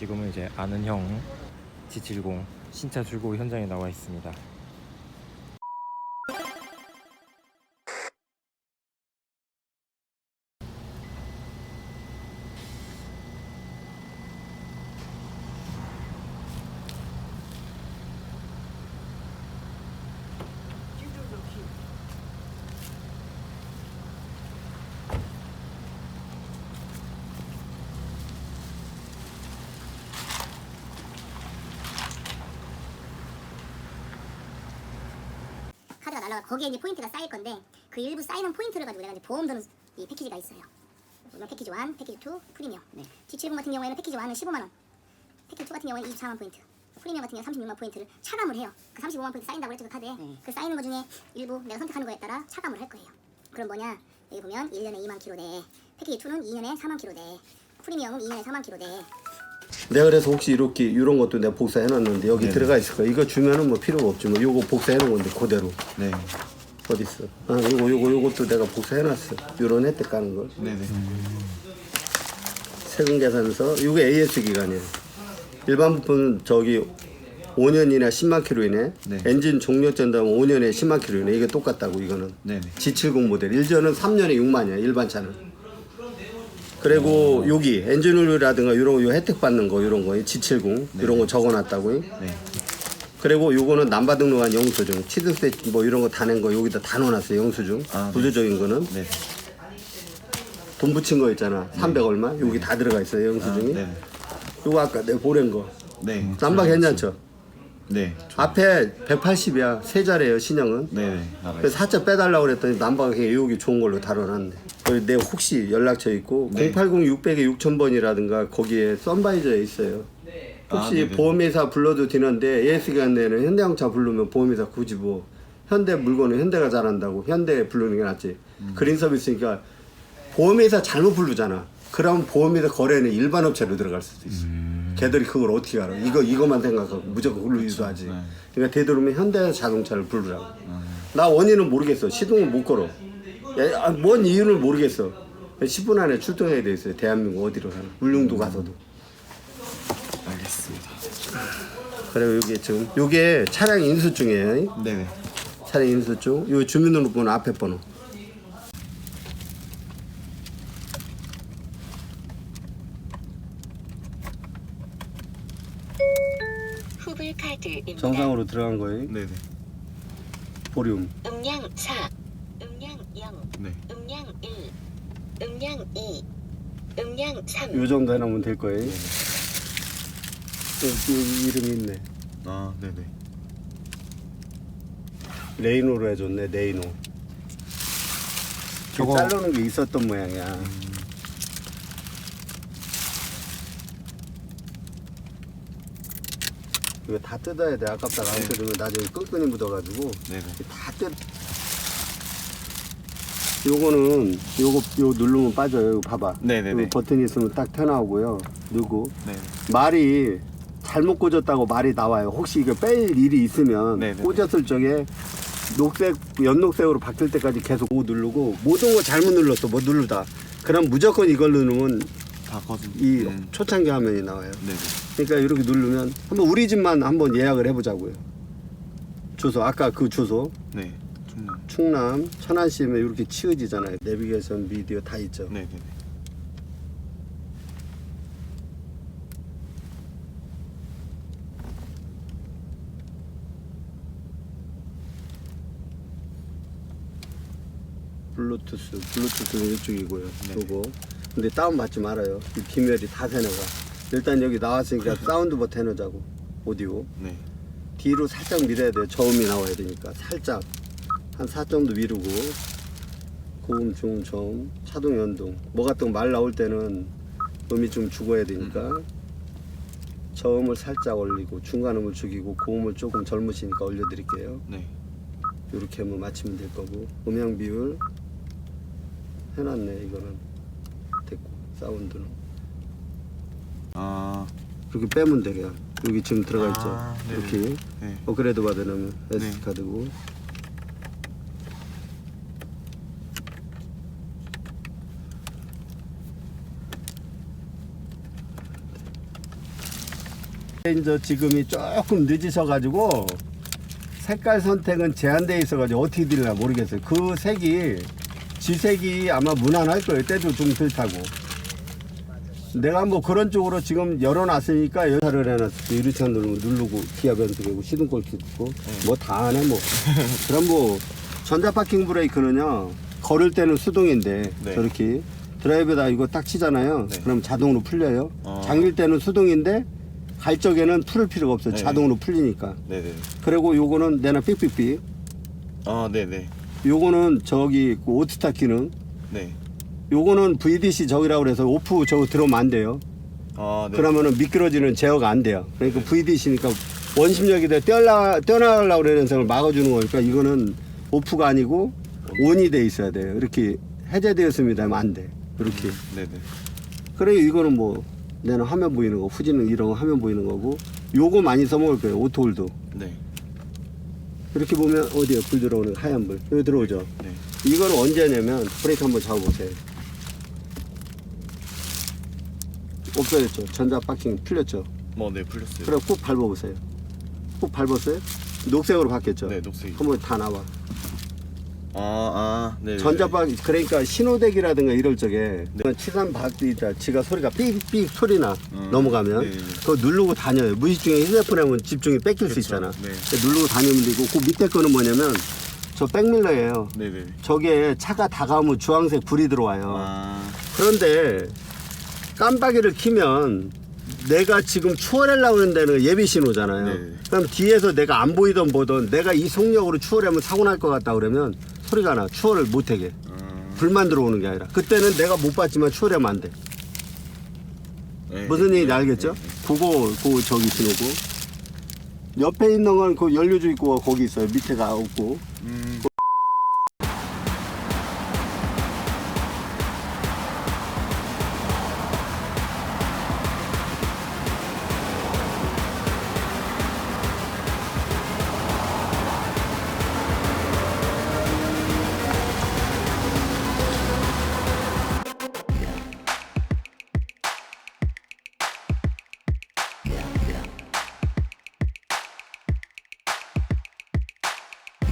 지금은 이제 아는 형 G70 신차 출고 현장에 나와 있습니다. 날라가 거기에 이제 포인트가 쌓일 건데 그 일부 쌓이는 포인트를 가지고 내가 이제 보험 드는 이 패키지가 있어요. 물론 패키지 1, 패키지 2, 프리미엄. G70 같은 경우에는 패키지 1은 15만 원, 패키지 2 같은 경우에는 24만 포인트, 프리미엄 같은 경우는 36만 포인트를 차감을 해요. 그 35만 포인트 쌓인다고 했죠 그 카드에. 그 쌓이는 것 중에 일부 내가 선택하는 거에 따라 차감을 할 거예요. 그럼 뭐냐? 여기 보면 1년에 2만 킬로대, 패키지 2는 2년에 4만 킬로대, 프리미엄은 2년에 4만 킬로대. 내가 그래서 혹시 이렇게 이런 것도 내가 복사해 놨는데 여기 네네. 들어가 있을 거야. 이거 주면은 뭐 필요가 없지 뭐. 요거 복사해 놓은 건데 그대로 네. 어디 있어? 아, 요거 요거 요것도 내가 복사해 놨어. 요런 혜택 가는 걸. 네네. 세금 계산서 이게 AS 기간이에요. 일반 부품은 저기 5년이나 10만 킬로이네. 네. 엔진 종료 전담 5년에 10만 킬로이네. 이게 똑같다고 이거는. 네네. G70 모델. 일전은 3년에 6만이야. 일반 차는. 그리고 여기 엔진오일이라든가 이런 요 혜택 받는 거 이런 거 G70 이런 거 적어놨다고. 네. 그리고 요거는 남바 등록한 영수증, 취득세 뭐 이런 거 다 낸 거 여기다 다 넣어놨어요 영수증. 아, 네. 부수적인 거는 네. 돈 붙인 거 있잖아. 300 얼마? 여기 다 들어가 있어요 영수증이. 네. 요거 아까 내가 보낸 거. 네. 남바 괜찮죠? 네. 앞에 180이야 세 자리예요 신형은. 알아요. 그래서 살짝 빼달라고 그랬더니 남바가 여기 좋은 걸로 다뤄놨네. 그 내 혹시 연락처 있고 네. 080 600에 6000번이라든가 거기에 썬바이저에 있어요. 혹시 아. 보험회사 불러도 되는데 AS 기간 내는 현대형차 부르면 보험회사 굳이 뭐 현대 물건은 현대가 잘한다고 현대 부르는 게 낫지. 음. 그린 서비스니까 보험회사 잘못 부르잖아. 그럼 보험회사 거래는 일반 업체로 들어갈 수도 있어. 음. 걔들이 그걸 어떻게 알아? 이거 이거만 생각하고 무조건 그걸로 유도하지. 네. 그러니까 되도록이면 현대 자동차를 부르라고. 나 원인은 모르겠어. 시동을 못 걸어. 야, 아, 뭔 이유를 모르겠어. 10분 안에 출동해야 돼 있어요. 대한민국 어디로 가나. 울릉도 가서도. 알겠습니다. 그리고 여기 지금 요게 차량 인수증이에요. 네네. 차량 인수증. 요 주민등록번호 앞에 번호. 후불 카드입니다. 정상으로 들어간 거예요. 네네. 보륨. 음량 4, 음량 0, 네. 음량 1, 음량 2, 음량 3. 요 정도 해놓으면 될 거예요. 여기 이름이 있네. 아, 네네. 레이노로 해줬네. 레이노. 저거 자르는 게 있었던 모양이야. 이거 다 뜯어야 돼. 아깝다가 안 뜯으면 나중에 끈끈이 묻어가지고 네네. 다 뜯. 요거는 요거 요 누르면 빠져요. 이거 봐봐. 네네네. 요 버튼이 있으면 딱 튀어나오고요. 누르고 네. 말이 잘못 꽂았다고 말이 나와요. 혹시 이거 뺄 일이 있으면 네네네. 꽂았을 적에 녹색, 연녹색으로 바뀔 때까지 계속 오 누르고 모든 거 잘못 눌렀어. 뭐 누르다. 그럼 무조건 이걸 누르면 바꿔준. 이 음. 초창기 화면이 나와요. 네네. 그러니까 이렇게 누르면 한번 우리 집만 한번 예약을 해보자고요. 주소 아까 그 주소 네. 충남. 천안시면 이렇게 치워지잖아요. 내비게이션 미디어 다 있죠. 네네네. 블루투스, 블루투스는 이쪽이고요. 네. 요거. 근데 다운 받지 말아요. 이 비밀이 다 새나가. 일단 여기 나왔으니까 사운드 버튼 해놓자고. 오디오. 네. 뒤로 살짝 밀어야 돼요. 저음이 나와야 되니까. 살짝. 한4 정도 미루고. 고음, 중음, 저음, 차동, 연동. 뭐 같은 거말 나올 때는 음이 좀 죽어야 되니까. 저음을 살짝 올리고, 중간음을 죽이고, 고음을 조금 젊으시니까 올려드릴게요. 네. 이렇게 하면 맞추면 될 거고 음향 비율 해놨네 이거는 됐고 사운드는 아, 이렇게 빼면 돼 그냥 여기 지금 들어가 있죠 아, 네네. 이렇게 네. 업그레이드 받으려면 SD 네. 카드고 이제 지금이 조금 늦으셔가지고 색깔 선택은 제한돼 있어가지고 어떻게 되나 모르겠어요. 그 색이 지색이 아마 무난할 거예요. 때도 좀덜 타고. 내가 뭐 그런 쪽으로 지금 열어놨으니까 여사를 해놨을 이렇게 누르고, 누르고 기아 변속이고 시동골 켜고 뭐 다 하네 뭐. 그럼 뭐 전자 파킹 브레이크는요 걸을 때는 수동인데 네. 저렇게 드라이브에다 이거 딱 치잖아요. 네. 그럼 자동으로 풀려요. 어. 잠길 때는 수동인데 갈 적에는 풀을 필요가 없어요. 네. 자동으로 풀리니까. 네네. 그리고 요거는 내나 삑삑삑. 아 네네. 요거는 저기 그 오트스타 기능. 네. 요거는 VDC 저기라고 그래서 오프 저거 들어오면 안 돼요. 아 네. 그러면은 미끄러지는 제어가 안 돼요. 그러니까 VDC니까 원심력이 떼어나, 떼어나가려고 그러는 생을 막아주는 거니까 이거는 오프가 아니고 온이 돼 있어야 돼요. 이렇게 해제되었습니다 하면 안 돼. 이렇게. 네네. 그래 이거는 뭐 내는 화면 보이는 거 후지는 이런 거 화면 보이는 거고 요거 많이 써먹을 거예요. 오토홀도. 네. 이렇게 보면 어디에 불 들어오는 거, 하얀 불. 여기 들어오죠. 네. 이거는 언제냐면 브레이크 한번 잡아보세요. 없어졌죠. 전자 파킹 풀렸죠. 뭐 네 풀렸어요. 그래 꾹 밟아보세요. 꾹 밟았어요? 녹색으로 바뀌었죠. 네 녹색. 한번 다 나와. 아 아 네. 전자 파 그러니까 신호대기라든가 이럴 적에 치산 박이다 지가 소리가 삑삑 소리 나 음, 넘어가면 네, 네. 그거 누르고 다녀요. 무의식 중에 휴대폰 하면 집중이 뺏길 수 그쵸, 있잖아. 네. 누르고 다니면 되고 그 밑에 거는 뭐냐면 저 백밀러예요. 네 네. 저게 차가 다가오면 주황색 불이 들어와요. 아 그런데 깜빡이를 키면 내가 지금 추월하려고 하는 데는 예비 신호잖아요. 네. 그럼 뒤에서 내가 안 보이던 보던 내가 이 속력으로 추월하면 사고 날 것 같다 그러면 소리가 나. 추월을 못하게. 음, 불만 들어오는 게 아니라. 그때는 내가 못 봤지만 추월하면 안 돼. 네. 무슨 얘기인지 네, 알겠죠? 네, 네. 그거, 그거 저기 신호고. 옆에 있는 건 그 연료주 있고 거기 있어요. 밑에가 없고. 음.